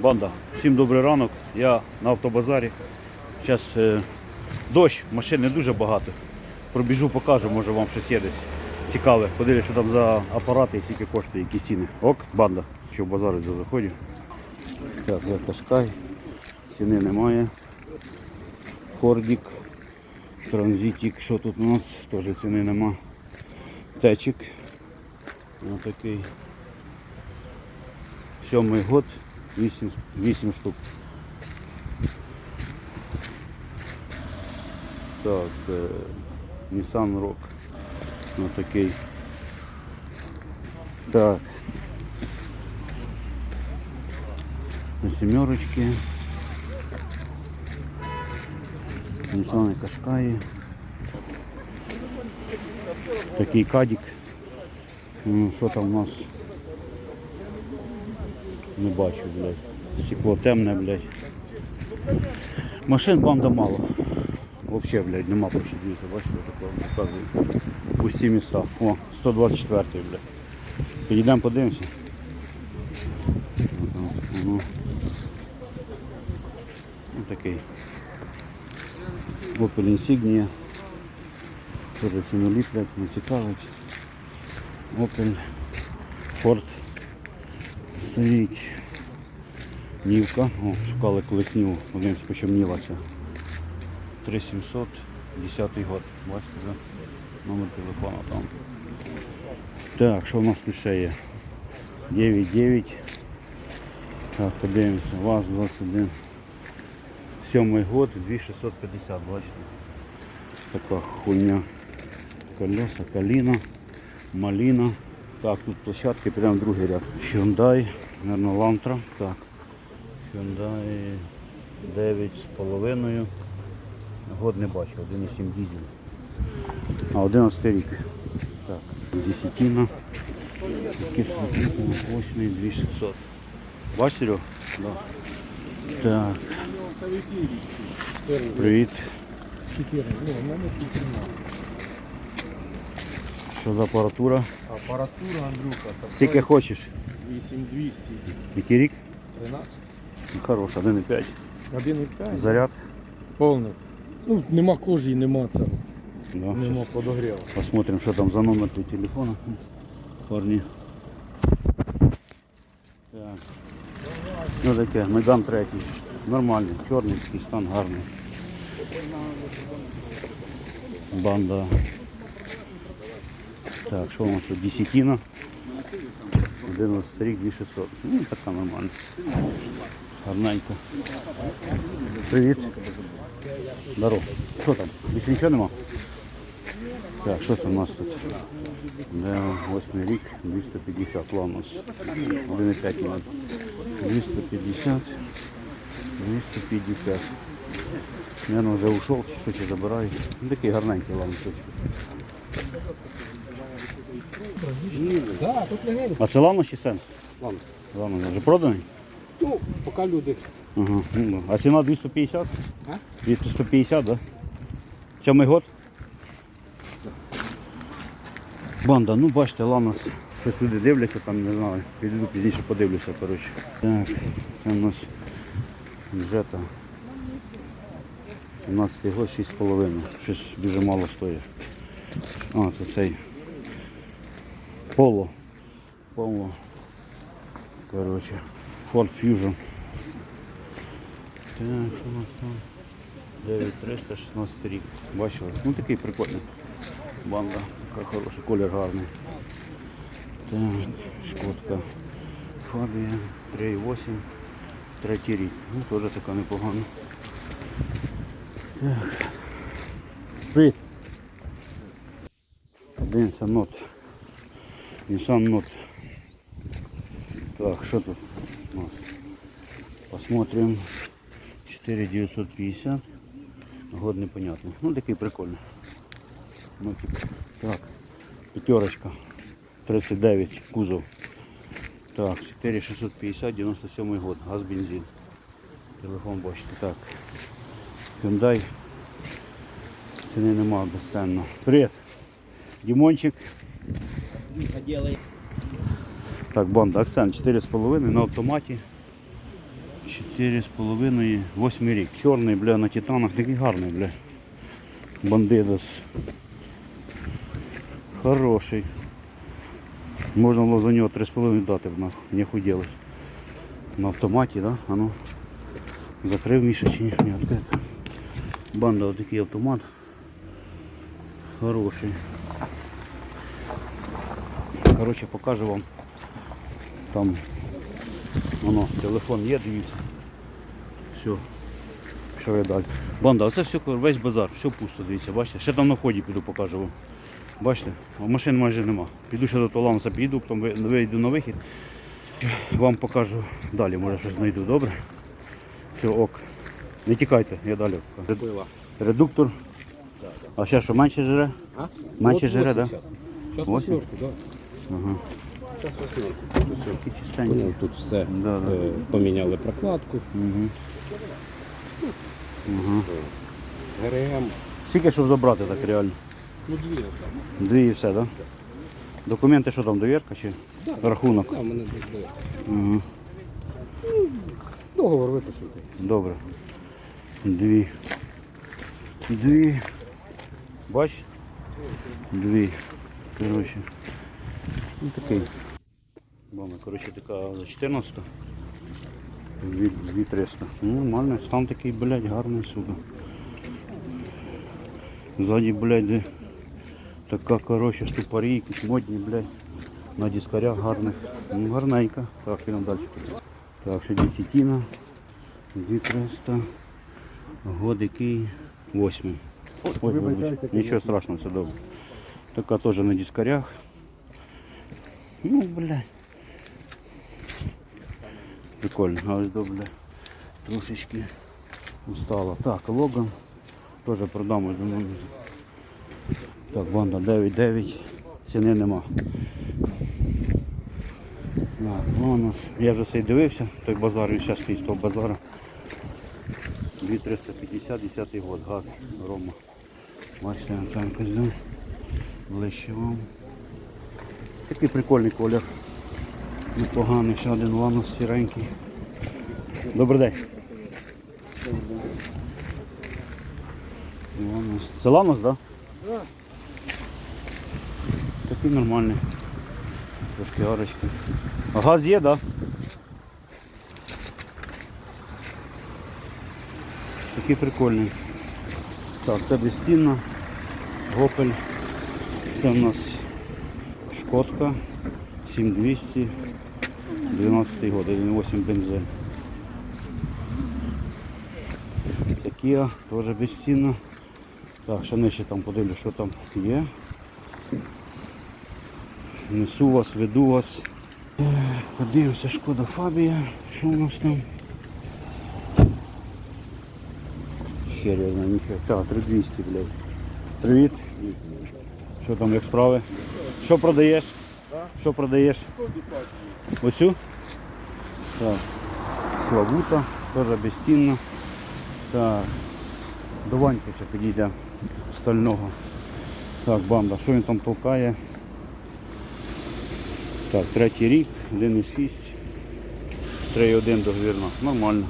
Банда, всім добрий ранок. Я на автобазарі. Зараз е, дощ, машин не дуже багато. Пробіжу, покажу, може вам щось є десь цікаве. Подивлюсь, що там за апарати і скільки коштує, які ціни. Ок, банда. Що в базарі за. Так, я Кашкай. Ціни немає. Хордік, транзитик, що тут у нас, теж ціни нема. Течик. Ось такий. Сьомий год, 8, 8 штук. Так, е, Nissan Rock. Ось такий. Так. На сімерочки. Nissan Кашкаї. Такий кадік. Ну, що там у нас? Не бачу, блядь. Стекло темне, блядь. Машин банда мало. Вообще, блядь, нема почти дивіться, бачите, такого показую. Пусті міста. О, 124 блядь. Підійдемо, подивимося. Ну. Такий. Opel Insignia. Тоже ціну ліплять, не цікавить. Opel Ford стоїть. Нівка. О, шукали колись Ніву. Ніва ця. 3700, 10 год. Бачите, да? Номер телефону там. Так, що у нас тут ще є? 9.9. Так, подивимося. ВАЗ-21. Сьомий год, 2650, бачите. Така хуйня. Колеса, каліна, маліна. Так, тут площадки, в другий ряд. Hyundai, наверное, Лантра. Так. Hyundai 9,5. Год не бачу, 1,7 дизель. А, 11 рік. Так, десятина. Такі 8, 2600. Бачиш, Серег? Да. Так. Привіт. Що за апаратура? Апаратура, Андрюха, Скільки хочеш? 8200, Який рік? 13, Ну, Хорош, 1,5. 1,5. Заряд. Повний. Ну, нема кожі, нема цього. Да, Нема щас подогріву. Посмотрим, що там за номер твій телефона. Парні. Так. Ну таке, Меган третій. Нормальний, чорний, такий стан гарний. Банда. Так, що у нас тут? Десятина. 11 рік, 2600. Ну, така нормальна. Гарненько. Привіт. Здорово. Що там? Більше нічого нема? Так, що це у нас тут? Да, восьмий рік, 250 ланус. 1,5 надо. 250. 250. Наверное, вже ушов, чи що чи забирають. Ну, такий гарненький ланусочок. Так, тут легенько. А це ланус чи сенс? Ладно. Ланус вже проданий? Ну, поки люди. Ага. ну, А ціна 250? А? 250, да? Сьомий год? Банда, ну бачите, Ланос, щось люди дивляться, там не знаю, підійду пізніше подивлюся, коротше. Так, це у нас бюджета. 17 год, 6,5. Щось дуже мало стоїть. А, це цей Поло. Поло. Коротше. Ford Fusion. Так, що у нас там? 9316 рік. Бачили? Ну такий прикольний. Банда, така хороша, колір гарний. Так, шкодка. Фабія 3,8. Третій рік. Ну теж така непогана. Так. Привіт. Дивимося нот. Nissan Note. Так, что тут у нас? Посмотрим. 4950. Год непонятный. Ну такий прикольний. Так. Пятерочка. 39 кузов. Так, 4650, 97 год. Газ, бензин. Телефон бачите. Так. Hyundai. Ціни нема безценно. Привіт. Дімончик. Так, банда, акцент 4,5 на автоматі. Чотири з половиною, восьмий рік. Чорний, бля, на титанах, такий гарний, бля. Бандидос. Хороший. Можна було за нього 3,5 дати, б, нахуй, не худілось. На автоматі, да? А ну. Закрив Міша чи ні? Ні, відкрито. Банда отакий автомат. Хороший. Коротше, покажу вам. Там воно, телефон є, дивіться. Все. Що я далі? Банда, оце все весь базар, все пусто, дивіться, бачите? Ще там на вході піду покажу вам. Бачите? Машин майже нема. Піду ще до Толанса, піду, потім вийду на вихід. Вам покажу далі, може щось знайду, добре? Все, ок. Не тікайте, я далі покажу. Редуктор. А ще що, менше жире? А? Менше жире, восемь да? Сейчас, сейчас Восемь? Да. Ага. Сейчас восьмерку. Тут все. Да, да. Е, Поміняли прокладку. Угу. Угу. ГРМ. Скільки, щоб забрати так реально? Ну, дві. Дві і все, так? Да? Документи що там, довірка чи рахунок? Да, в мене. Угу. Договор виписати. Добре. Дві. Дві. Бач? Дві. Коротше. Ну такий. Бона, коротше, така за 14. Дві, дві 300. Ну, нормально. Стан такий, блядь, гарний, сука. Ззаді, блядь, де така, коротше, ступарі, якісь модні, блядь. На дискарях гарних. Ну, гарненька. Так, підемо далі. Так, що десятина. 2300. Год який? Восьмий. Ой. Нічого страшного, все добре. Така теж на дискарях. Ну, блядь. Прикольно, а ось добре. Трошечки устала. Так, Логан. Теж продам, ось. Так, банда 9-9. Ціни нема. Так, Ланос. Я вже цей дивився, той базар, він зараз стоїть з того базара. 2350, 10 год, газ, Рома. Бачите, там якось ближче вам. Такий прикольний колір. Непоганий, ще один ланос сіренький. Добрий день. Ланос. Це ланос, так? Да? Так. Такий нормальний. Трошки гарочки. А газ є, так? Да? Такий прикольний. Так, це безцінно. Гопель. Це в нас Шкодка 7200 12 год, 1.8 бензин. Це Kia, теж безцінно. Так, ще нижче там подивлю, що там є. Несу вас, веду вас. Подивимося, шкода Фабія. Що у нас там? Хер я знаю, ніхер. Так, 3200, блядь. Привіт. Що там, як справи? Що продаєш? Що продаєш? Оцю? Так. Славута, теж безцінна. Так. До Ваньки ще підійде стального. Так, банда, що він там толкає? Так, третій рік, 1,6, 3,1 договірно. Нормально.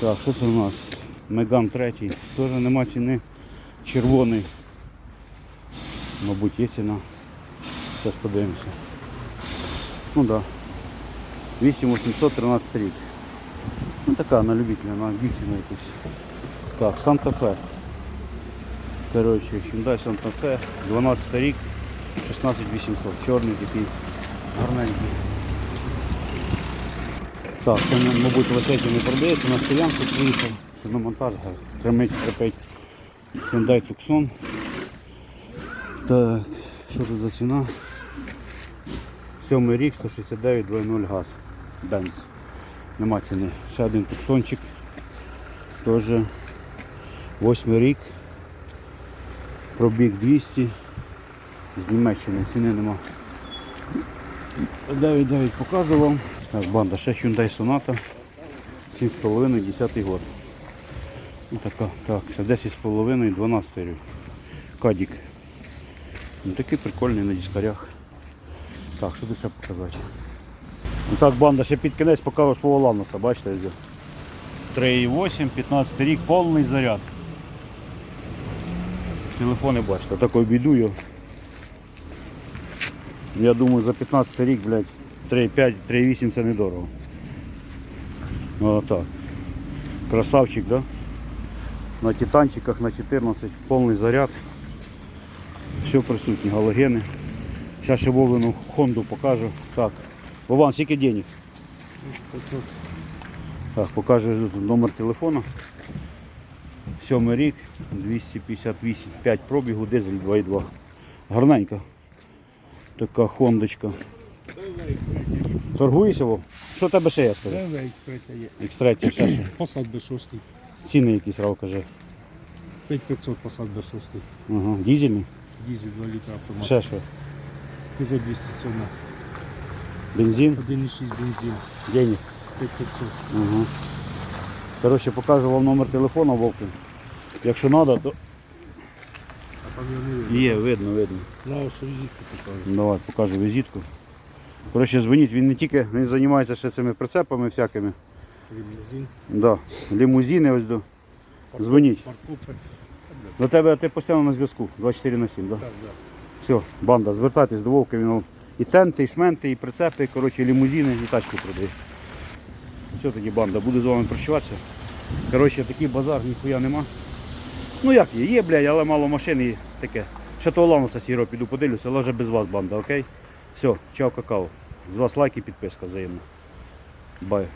Так, що це у нас? Меган третій. Теж нема ціни. Червоний. Мабуть, є ціна. Зараз подивимося. Ну. Да. 8813 рік. Ну така на любителя, на дівчину якусь. Так, Санта-Фе. Коротше, Hyundai Santa Fe, 12 рік, 16800. Чорний такий, гарненький. Так, це, мабуть, лететі не продається, на стоянку приїхав, що на монтаж кремить, крепить Hyundai Tucson. Так, що тут за ціна? Сьомий рік, 169 2.0 газ. Бенз. Нема ціни. Ще один туксончик. Теж восьмий рік. Пробіг 200. З Німеччини ціни нема. 9.9 показував. Так, банда, ще Hyundai Sonata. 7,5, 10 год. Ну, така, так, це 10,5, 12 рік. Кадік. Ну, такий прикольний на дискарях. Так, що тут ще показати? І так банда ще під кінець покажу свого ланоса, бачите, ось. 3,8, 15 рік, повний заряд. Телефони бачите, такою бідую. Я думаю, за 15 рік, блядь, 3,5, 3,8 це недорого. Отак. Красавчик, да? На титанчиках на 14, повний заряд. Все присутні, галогени. Зараз ще Вовину Хонду покажу. Так. Вован, скільки денег? Так, покажу номер телефону. Сьомий рік, 258, 5 пробігу, дизель 2,2. Гарненька. Така хондочка. Торгуєшся, Вов? Що тебе ще є? Скажи? X3 є. X3 ще що? Посад B6. Ціни якісь рав, каже. 5500 посад B6. Ага. Дізельний? Дізель 2 літра автомат. Ще що? Уже 207. Бензин? 1,6 бензин. Денег? 5500. Ага. Коротше, покажу вам номер телефону, Вовки. Якщо треба, то А там я не видно. є, видно, видно. На ось візитку покажу. Давай, покажу візитку. Коротше, дзвоніть, він не тільки він займається ще цими прицепами всякими. Лімузин. Да. Лімузини ось до. Дзвоніть. Паркупер. До тебе ти постійно на зв'язку 24 на 7, да? Так, так. Все, банда, звертайтесь до Вовки, він вам і тенти, і шменти, і прицепи, коротше, і лімузини, і тачки продає. Все тоді банда, буду з вами прощатися. Коротше, такий базар, ніхуя нема. Ну як є, є, блядь, але мало машин і таке. Ще того лануса сіро піду подивлюся, але вже без вас банда, окей? Все, чао, какао. З вас лайк і підписка взаємно. Бай.